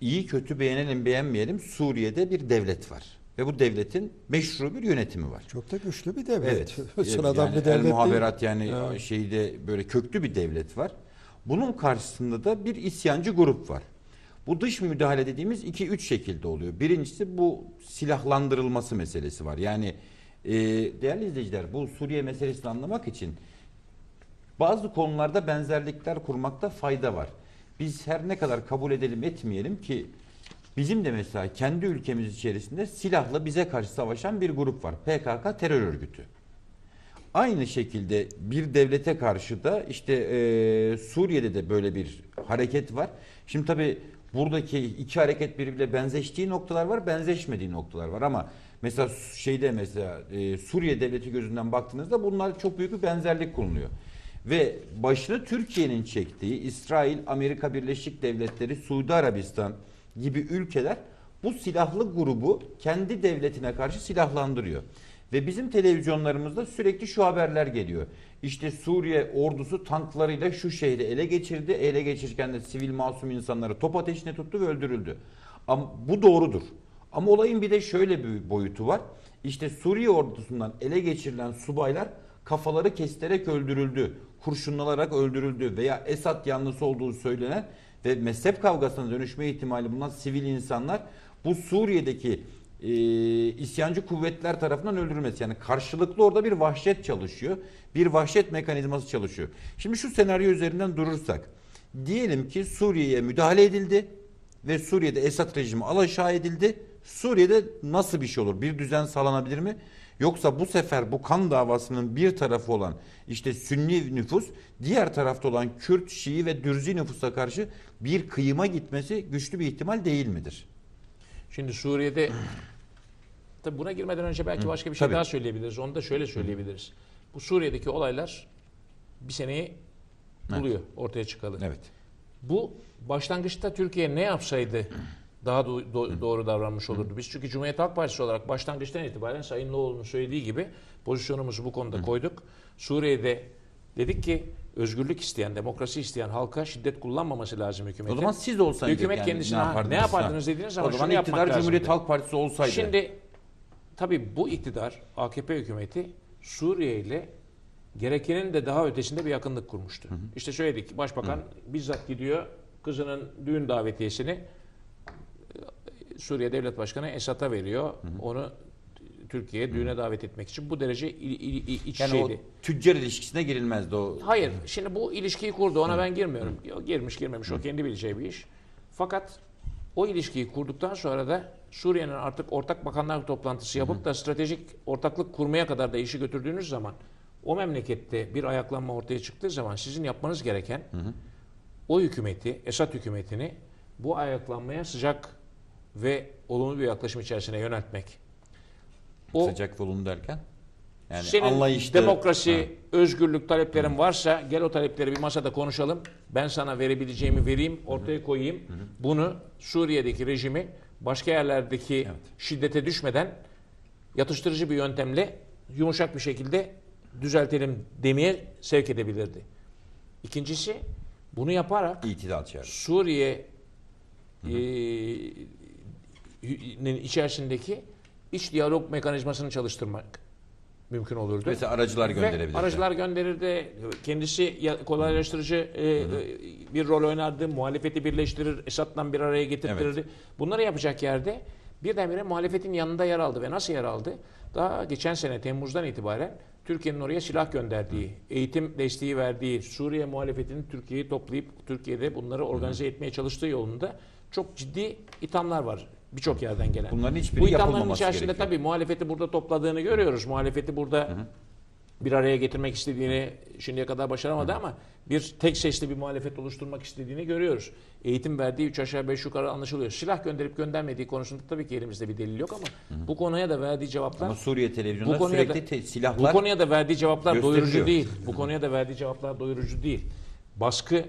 iyi kötü beğenelim beğenmeyelim Suriye'de bir devlet var. Ve bu devletin meşru bir yönetimi var. Çok da güçlü bir devlet. Evet. Sıradan yani bir devlet El değil. muhaberat yani Evet. şeyde böyle köklü bir devlet var. Bunun karşısında da bir isyancı grup var. Bu dış müdahale dediğimiz iki üç şekilde oluyor. Birincisi bu silahlandırılması meselesi var. Yani e, değerli izleyiciler bu Suriye meselesini anlamak için bazı konularda benzerlikler kurmakta fayda var. Biz her ne kadar kabul edelim etmeyelim ki bizim de mesela kendi ülkemiz içerisinde silahla bize karşı savaşan bir grup var. PKK terör örgütü. Aynı şekilde bir devlete karşı da işte e, Suriye'de de böyle bir hareket var. Şimdi tabii buradaki iki hareket birbiriyle benzeştiği noktalar var, benzeşmediği noktalar var ama mesela şeyde mesela e, Suriye devleti gözünden baktığınızda bunlar çok büyük bir benzerlik konuluyor. Ve başını Türkiye'nin çektiği İsrail, Amerika Birleşik Devletleri, Suudi Arabistan gibi ülkeler bu silahlı grubu kendi devletine karşı silahlandırıyor. Ve bizim televizyonlarımızda sürekli şu haberler geliyor. İşte Suriye ordusu tanklarıyla şu şehri ele geçirdi. Ele geçirirken de sivil masum insanları top ateşine tuttu ve öldürüldü. Ama bu doğrudur. Ama olayın bir de şöyle bir boyutu var. İşte Suriye ordusundan ele geçirilen subaylar kafaları kesilerek öldürüldü. Kurşunlanarak öldürüldü veya Esad yanlısı olduğu söylenen ve mezhep kavgasına dönüşme ihtimali bulunan sivil insanlar bu Suriye'deki e, isyancı kuvvetler tarafından öldürülmesi. Yani karşılıklı orada bir vahşet çalışıyor. Bir vahşet mekanizması çalışıyor. Şimdi şu senaryo üzerinden durursak. Diyelim ki Suriye'ye müdahale edildi ve Suriye'de Esad rejimi alaşağı edildi. Suriye'de nasıl bir şey olur? Bir düzen sağlanabilir mi? Yoksa bu sefer bu kan davasının bir tarafı olan işte Sünni nüfus, diğer tarafta olan Kürt, Şii ve Dürzi nüfusa karşı bir kıyıma gitmesi güçlü bir ihtimal değil midir? Şimdi Suriye'de tabii buna girmeden önce belki başka bir şey tabii. daha söyleyebiliriz. Onu da şöyle söyleyebiliriz. Bu Suriye'deki olaylar bir seneyi buluyor ortaya çıkalı. Evet. Bu başlangıçta Türkiye ne yapsaydı daha do- do- doğru davranmış olurdu. Biz çünkü Cumhuriyet Halk Partisi olarak başlangıçtan itibaren Sayın Loğlu'nun söylediği gibi pozisyonumuzu bu konuda koyduk. Suriye'de dedik ki özgürlük isteyen, demokrasi isteyen halka şiddet kullanmaması lazım hükümetin. O zaman siz olsaydınız Hükümet yani kendisine ne yapardınız? ne yapardınız dediğiniz zaman O zaman şunu yapmak iktidar lazımdı. Cumhuriyet Halk Partisi olsaydı. Şimdi tabii bu iktidar AKP hükümeti Suriye ile gerekenin de daha ötesinde bir yakınlık kurmuştu. İşte söyledik başbakan bizzat gidiyor kızının düğün davetiyesini Suriye Devlet Başkanı Esad'a veriyor. Onu Türkiye'ye düğüne davet etmek için bu derece il- il- il- iç yani şeydi. o tüccar ilişkisine girilmezdi o. Hayır. Şimdi bu ilişkiyi kurdu. Ona ben girmiyorum. Yo, Girmiş girmemiş o kendi bileceği bir iş. Fakat o ilişkiyi kurduktan sonra da Suriye'nin artık ortak bakanlar toplantısı yapıp da stratejik ortaklık kurmaya kadar da işi götürdüğünüz zaman o memlekette bir ayaklanma ortaya çıktığı zaman sizin yapmanız gereken o hükümeti, Esad hükümetini bu ayaklanmaya sıcak ve olumlu bir yaklaşım içerisine yöneltmek. O Sıcak volum derken. Yani senin anlayışlı. demokrasi, Ha. özgürlük taleplerin varsa gel o talepleri bir masada konuşalım. Ben sana verebileceğimi vereyim, ortaya koyayım. Bunu Suriye'deki rejimi başka yerlerdeki Evet. şiddete düşmeden yatıştırıcı bir yöntemle yumuşak bir şekilde düzeltelim demeye sevk edebilirdi. İkincisi bunu yaparak İtidal. Suriye eee, içerisindeki iç diyalog mekanizmasını çalıştırmak mümkün olurdu. Mesela aracılar gönderebilirdi. aracılar gönderirdi. Kendisi kolaylaştırıcı e, e, bir rol oynardı. Muhalefeti birleştirir. Esad'la bir araya getirtirdi. Bunları yapacak yerde birdenbire muhalefetin yanında yer aldı. Ve nasıl yer aldı? Daha geçen sene Temmuz'dan itibaren Türkiye'nin oraya silah gönderdiği, eğitim desteği verdiği, Suriye muhalefetinin Türkiye'yi toplayıp Türkiye'de bunları organize etmeye çalıştığı yolunda çok ciddi ithamlar var. Birçok yerden gelen. Bunların hiçbiri Bu ithamların içerisinde gerekiyor. tabii muhalefeti burada topladığını görüyoruz. Muhalefeti burada bir araya getirmek istediğini şimdiye kadar başaramadı ama bir tek sesli bir muhalefet oluşturmak istediğini görüyoruz. Eğitim verdiği 3 aşağı 5 yukarı anlaşılıyor. Silah gönderip göndermediği konusunda tabii ki elimizde bir delil yok ama bu konuya da verdiği cevaplar Ama Suriye televizyonunda Bu konuya sürekli da- te- bu silahlar konuya da verdiği cevaplar doyurucu değil. Bu konuya da verdiği cevaplar doyurucu değil. Baskı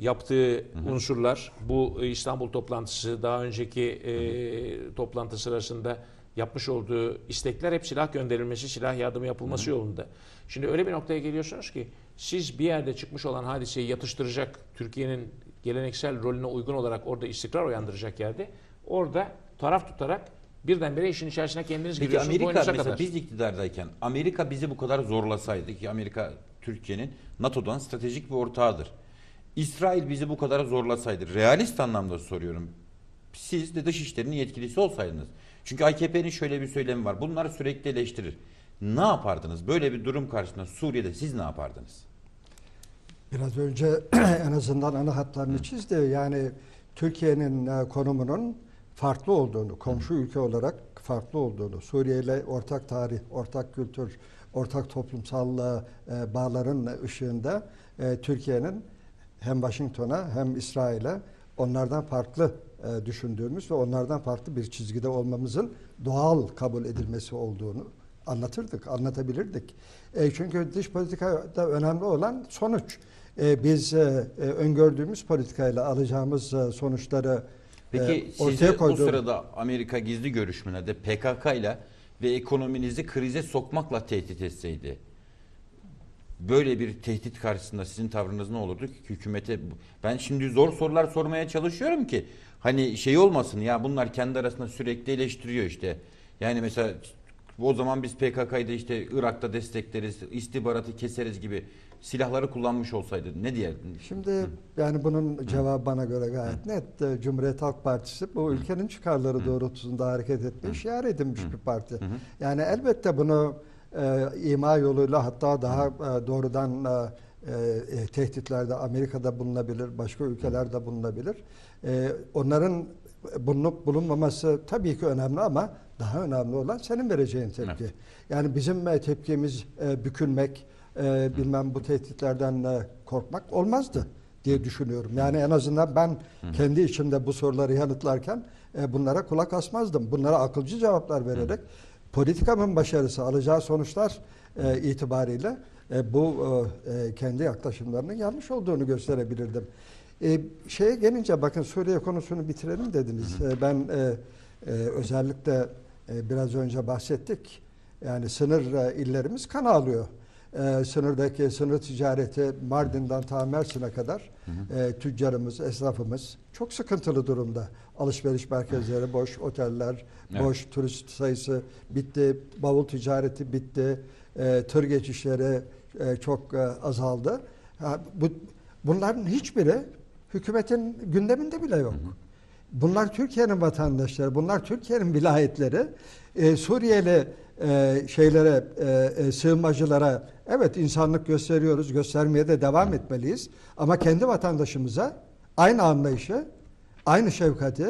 yaptığı unsurlar bu e, İstanbul toplantısı daha önceki e, toplantı sırasında yapmış olduğu istekler hep silah gönderilmesi, silah yardımı yapılması yolunda. Şimdi öyle bir noktaya geliyorsunuz ki siz bir yerde çıkmış olan hadiseyi yatıştıracak Türkiye'nin geleneksel rolüne uygun olarak orada istikrar uyandıracak yerde orada taraf tutarak birdenbire işin içerisine kendiniz Peki giriyorsunuz Amerika mesela kadar. biz iktidardayken Amerika bizi bu kadar zorlasaydı ki Amerika Türkiye'nin NATO'dan stratejik bir ortağıdır. İsrail bizi bu kadar zorlasaydı realist anlamda soruyorum. Siz de dışişlerinin yetkilisi olsaydınız. Çünkü AKP'nin şöyle bir söylemi var. Bunlar sürekli eleştirir. Ne yapardınız? Böyle bir durum karşısında Suriye'de siz ne yapardınız? Biraz önce en azından ana hatlarını çizdi. Yani Türkiye'nin e, konumunun farklı olduğunu, komşu ülke olarak farklı olduğunu, Suriye ile ortak tarih, ortak kültür, ortak toplumsal e, bağların ışığında e, Türkiye'nin hem Washington'a hem İsrail'e onlardan farklı e, düşündüğümüz ve onlardan farklı bir çizgide olmamızın doğal kabul edilmesi olduğunu anlatırdık, anlatabilirdik. E, çünkü dış politikada önemli olan sonuç. E, biz e, e, öngördüğümüz politikayla alacağımız e, sonuçları Peki e, ortaya sizi bu sırada Amerika gizli görüşmelerde PKK ile ve ekonominizi krize sokmakla tehdit etseydi böyle bir tehdit karşısında sizin tavrınız ne olurdu ki hükümete ben şimdi zor sorular sormaya çalışıyorum ki hani şey olmasın ya bunlar kendi arasında sürekli eleştiriyor işte. Yani mesela o zaman biz PKK'yı da işte Irak'ta destekleriz, istihbaratı keseriz gibi silahları kullanmış olsaydı ne diyerdin? Şimdi yani bunun cevabı bana göre gayet net. E, Cumhuriyet Halk Partisi bu ülkenin çıkarları doğrultusunda hareket etmeyi şiar edilmiş bir parti. Yani elbette bunu e, ima yoluyla hatta daha e, doğrudan e, e, tehditlerde Amerika'da bulunabilir, başka ülkelerde bulunabilir. E, onların bulunup bulunmaması tabii ki önemli ama daha önemli olan senin vereceğin tepki. Yani bizim e, tepkimiz e, bükülmek, e, bilmem bu tehditlerden e, korkmak olmazdı diye düşünüyorum. Yani en azından ben kendi içimde bu soruları yanıtlarken e, bunlara kulak asmazdım. Bunlara akılcı cevaplar vererek politikamın başarısı alacağı sonuçlar e, itibariyle e, bu e, e, kendi yaklaşımlarının yanlış olduğunu gösterebilirdim. E, şeye gelince bakın Suriye konusunu bitirelim dediniz. E, ben e, e, özellikle e, biraz önce bahsettik. Yani sınır e, illerimiz kan alıyor. E, sınırdaki sınır ticareti Mardin'den ta Mersin'e kadar e, tüccarımız, esnafımız çok sıkıntılı durumda. Alışveriş merkezleri boş, oteller Evet. boş, turist sayısı bitti, bavul ticareti bitti, e, tır geçişleri e, çok e, azaldı. Ha, bu, bunların hiçbiri hükümetin gündeminde bile yok. Bunlar Türkiye'nin vatandaşları, bunlar Türkiye'nin vilayetleri. E, Suriyeli e, şeylere, e, e, sığınmacılara evet insanlık gösteriyoruz, göstermeye de devam etmeliyiz. Ama kendi vatandaşımıza aynı anlayışı, aynı şefkati,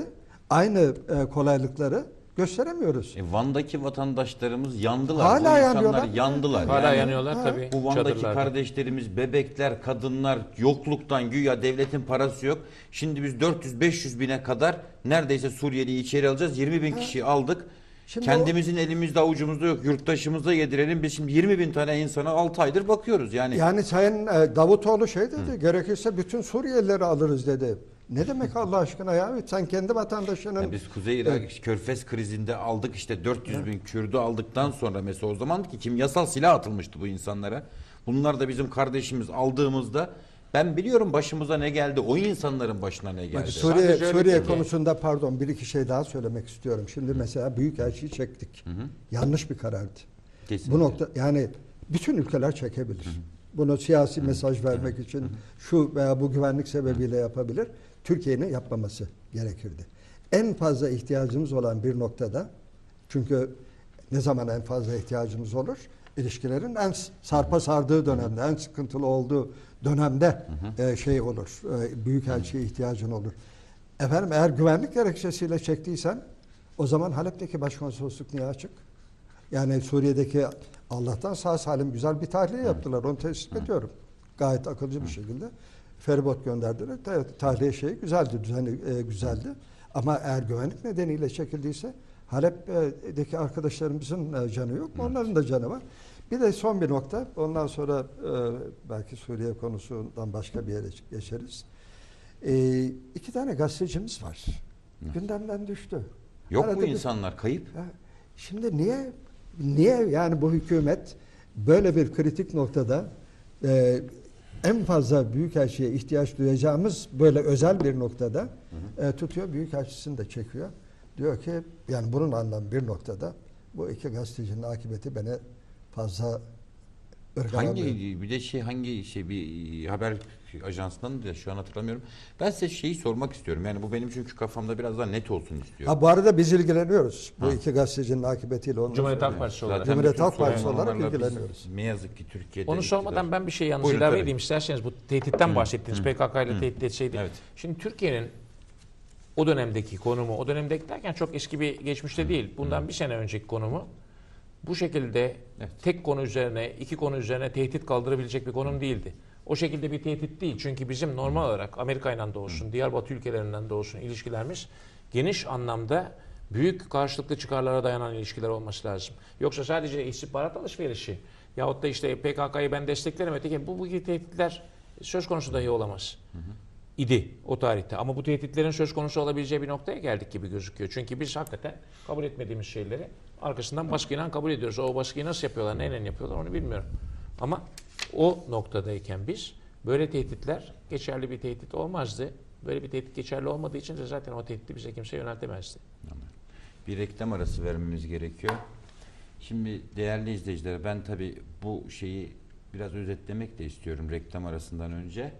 aynı e, kolaylıkları gösteremiyoruz. E, Van'daki vatandaşlarımız yandılar. Hala Bu insanlar yanıyorlar. yandılar. Hala Yani yanıyorlar ha, tabii. Bu Van'daki çadırlarda. kardeşlerimiz, bebekler, kadınlar yokluktan güya devletin parası yok. Şimdi biz 400-500 bine kadar neredeyse Suriyeli'yi içeri alacağız. 20 bin kişi aldık. Şimdi Kendimizin elimizde avucumuzda yok. Yurttaşımıza yedirelim. Biz şimdi 20 bin tane insana 6 aydır bakıyoruz. Yani, Yani Sayın e, Davutoğlu şey dedi, gerekirse bütün Suriyelileri alırız dedi. Ne demek Allah aşkına ya? Sen kendi vatandaşının... Yani biz Kuzey Irak Körfez krizinde aldık işte 400 bin Kürdü aldıktan sonra mesela o zaman ki kimyasal silah atılmıştı bu insanlara. Bunlar da bizim kardeşimiz aldığımızda ben biliyorum başımıza ne geldi. O insanların başına ne Bak, geldi. Suriye, Sadece Suriye ki. konusunda pardon bir iki şey daha söylemek istiyorum. Şimdi mesela Büyükelçiyi çektik. Yanlış bir karardı. Kesinlikle. Bu nokta yani bütün ülkeler çekebilir. Bunu siyasi mesaj vermek için şu veya bu güvenlik sebebiyle yapabilir. Türkiye'nin yapmaması gerekirdi. En fazla ihtiyacımız olan bir noktada çünkü ne zaman en fazla ihtiyacımız olur? İlişkilerin en sarpa sardığı dönemde, en sıkıntılı olduğu dönemde e, şey olur. E, büyükelçiye ihtiyacın olur. Efendim eğer güvenlik gerekçesiyle çektiysen o zaman Halep'teki başkonsolosluk niye açık? Yani Suriye'deki Allah'tan sağ salim güzel bir tahliye yaptılar. Onu teslim ediyorum. Gayet akılcı bir şekilde. Feribot gönderdiler. Ta- Tahliye şeyi güzeldi, düzeni e, güzeldi. Ama eğer güvenlik nedeniyle çekildiyse Halep'teki arkadaşlarımızın e, canı yok mu? Onların da canı var. Bir de son bir nokta. Ondan sonra e, belki Suriye konusundan başka bir yere geçeriz. E, iki tane gazetecimiz var. Gündemden düştü. Yok mu Arada bir- insanlar kayıp? ya şimdi niye niye yani bu hükümet böyle bir kritik noktada e, en fazla büyükelçiye ihtiyaç duyacağımız böyle özel bir noktada e, tutuyor büyükelçisini de çekiyor. Diyor ki yani bunun anlamı bir noktada bu iki gazetecinin akıbeti beni fazla ırgalamıyor. Hangi bir de şey hangi şey bir haber ajansından da şu an hatırlamıyorum. Ben size şeyi sormak istiyorum. Yani bu benim çünkü kafamda biraz daha net olsun istiyorum. Ha, bu arada biz ilgileniyoruz. Bu iki gazetecinin akıbetiyle. onu Cumhuriyet Halk. Partisi olarak. Bütün Halk Partisi olarak ilgileniyoruz. Ne yazık ki Türkiye'de Onu sormadan iktidar- ben bir şey yalnız Buyurun, ilave tabii. edeyim isterseniz. Bu tehditten bahsettiniz. PKK ile tehdit etseydi. Evet. Şimdi Türkiye'nin o dönemdeki konumu, o dönemdeki derken çok eski bir geçmişte değil. Bundan bir sene önceki konumu bu şekilde Evet. tek konu üzerine, iki konu üzerine tehdit kaldırabilecek bir konum değildi. O şekilde bir tehdit değil. Çünkü bizim normal olarak Amerika ile de olsun, diğer Batı ülkelerinden de olsun ilişkilerimiz geniş anlamda büyük karşılıklı çıkarlara dayanan ilişkiler olması lazım. Yoksa sadece istihbarat alışverişi yahut da işte PKK'yı ben desteklerim öteki bu, bu gibi tehditler söz konusu dahi olamaz. İdi o tarihte. Ama bu tehditlerin söz konusu olabileceği bir noktaya geldik gibi gözüküyor. Çünkü biz hakikaten kabul etmediğimiz şeyleri arkasından baskıyla kabul ediyoruz. O baskıyı nasıl yapıyorlar, neyle yapıyorlar onu bilmiyorum. Ama o noktadayken biz böyle tehditler geçerli bir tehdit olmazdı. Böyle bir tehdit geçerli olmadığı için de zaten o tehdidi bize kimse yöneltemezdi. Bir reklam arası vermemiz gerekiyor. Şimdi değerli izleyiciler ben tabi bu şeyi biraz özetlemek de istiyorum reklam arasından önce.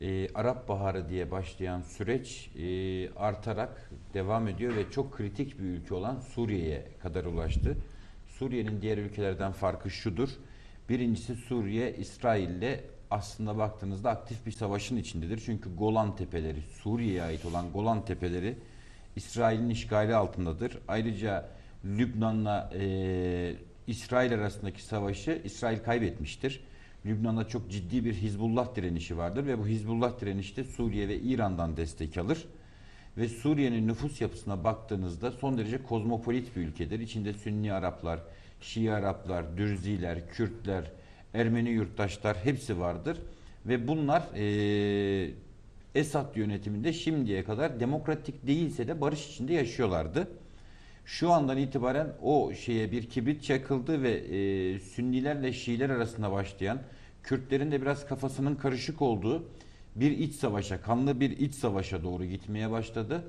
Ee, Arap Baharı diye başlayan süreç e, artarak devam ediyor ve çok kritik bir ülke olan Suriye'ye kadar ulaştı. Suriye'nin diğer ülkelerden farkı şudur. Birincisi Suriye İsrail'le aslında baktığınızda aktif bir savaşın içindedir. Çünkü Golan Tepeleri, Suriye'ye ait olan Golan Tepeleri İsrail'in işgali altındadır. Ayrıca Lübnan'la e, İsrail arasındaki savaşı İsrail kaybetmiştir. Lübnan'da çok ciddi bir Hizbullah direnişi vardır ve bu Hizbullah direnişi de Suriye ve İran'dan destek alır. Ve Suriye'nin nüfus yapısına baktığınızda son derece kozmopolit bir ülkedir. İçinde Sünni Araplar, Şii Araplar, Dürziler, Kürtler, Ermeni yurttaşlar hepsi vardır. Ve bunlar eee Esad yönetiminde şimdiye kadar demokratik değilse de barış içinde yaşıyorlardı. Şu andan itibaren o şeye bir kibrit çakıldı ve e, Sünnilerle Şiiler arasında başlayan Kürtlerin de biraz kafasının karışık olduğu bir iç savaşa, kanlı bir iç savaşa doğru gitmeye başladı.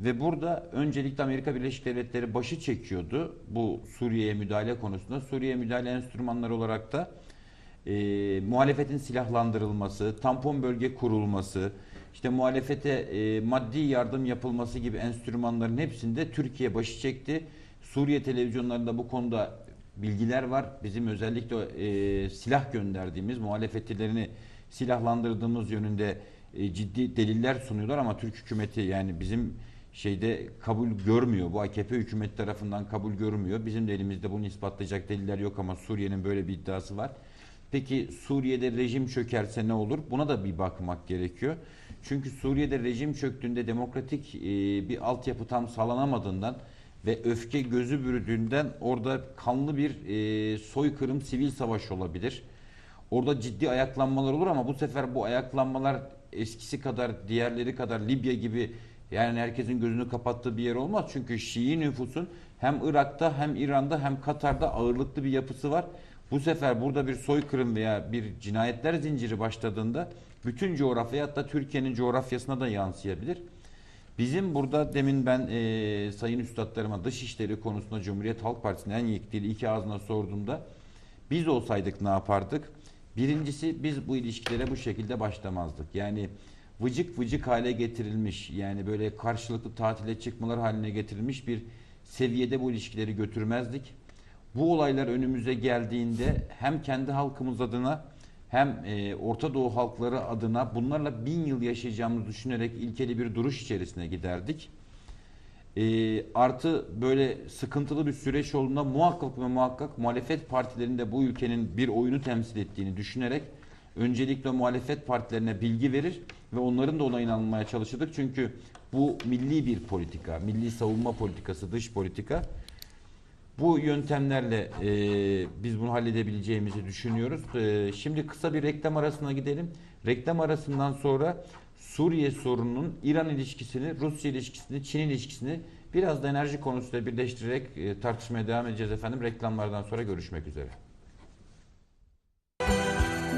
Ve burada öncelikle Amerika Birleşik Devletleri başı çekiyordu bu Suriye'ye müdahale konusunda. Suriye müdahale enstrümanları olarak da e, muhalefetin silahlandırılması, tampon bölge kurulması, işte muhalefete e, maddi yardım yapılması gibi enstrümanların hepsinde Türkiye başı çekti. Suriye televizyonlarında bu konuda bilgiler var. Bizim özellikle e, silah gönderdiğimiz, muhalefetlerini silahlandırdığımız yönünde e, ciddi deliller sunuyorlar ama Türk hükümeti yani bizim şeyde kabul görmüyor. Bu AKP hükümet tarafından kabul görmüyor. Bizim de elimizde bunu ispatlayacak deliller yok ama Suriye'nin böyle bir iddiası var. Peki Suriye'de rejim çökerse ne olur? Buna da bir bakmak gerekiyor. Çünkü Suriye'de rejim çöktüğünde demokratik e, bir altyapı tam sağlanamadığından ve öfke gözü bürüdüğünden orada kanlı bir e, soykırım sivil savaş olabilir. Orada ciddi ayaklanmalar olur ama bu sefer bu ayaklanmalar eskisi kadar diğerleri kadar Libya gibi yani herkesin gözünü kapattığı bir yer olmaz. Çünkü Şii nüfusun hem Irak'ta hem İran'da hem Katar'da ağırlıklı bir yapısı var. Bu sefer burada bir soykırım veya bir cinayetler zinciri başladığında bütün coğrafya hatta Türkiye'nin coğrafyasına da yansıyabilir. Bizim burada demin ben e, sayın üstadlarıma dışişleri konusunda Cumhuriyet Halk Partisi'nin en yetkili iki ağzına sorduğumda biz olsaydık ne yapardık? Birincisi biz bu ilişkilere bu şekilde başlamazdık. Yani vıcık vıcık hale getirilmiş yani böyle karşılıklı tatile çıkmalar haline getirilmiş bir seviyede bu ilişkileri götürmezdik. Bu olaylar önümüze geldiğinde hem kendi halkımız adına hem e, Orta Doğu halkları adına bunlarla bin yıl yaşayacağımızı düşünerek ilkeli bir duruş içerisine giderdik. E, artı böyle sıkıntılı bir süreç olduğunda muhakkak ve muhakkak muhalefet partilerinde bu ülkenin bir oyunu temsil ettiğini düşünerek öncelikle muhalefet partilerine bilgi verir ve onların da ona inanmaya çalışırdık. Çünkü bu milli bir politika, milli savunma politikası, dış politika. Bu yöntemlerle e, biz bunu halledebileceğimizi düşünüyoruz. E, şimdi kısa bir reklam arasına gidelim. Reklam arasından sonra Suriye sorununun İran ilişkisini, Rusya ilişkisini, Çin ilişkisini biraz da enerji konusuyla birleştirerek e, tartışmaya devam edeceğiz efendim. Reklamlardan sonra görüşmek üzere.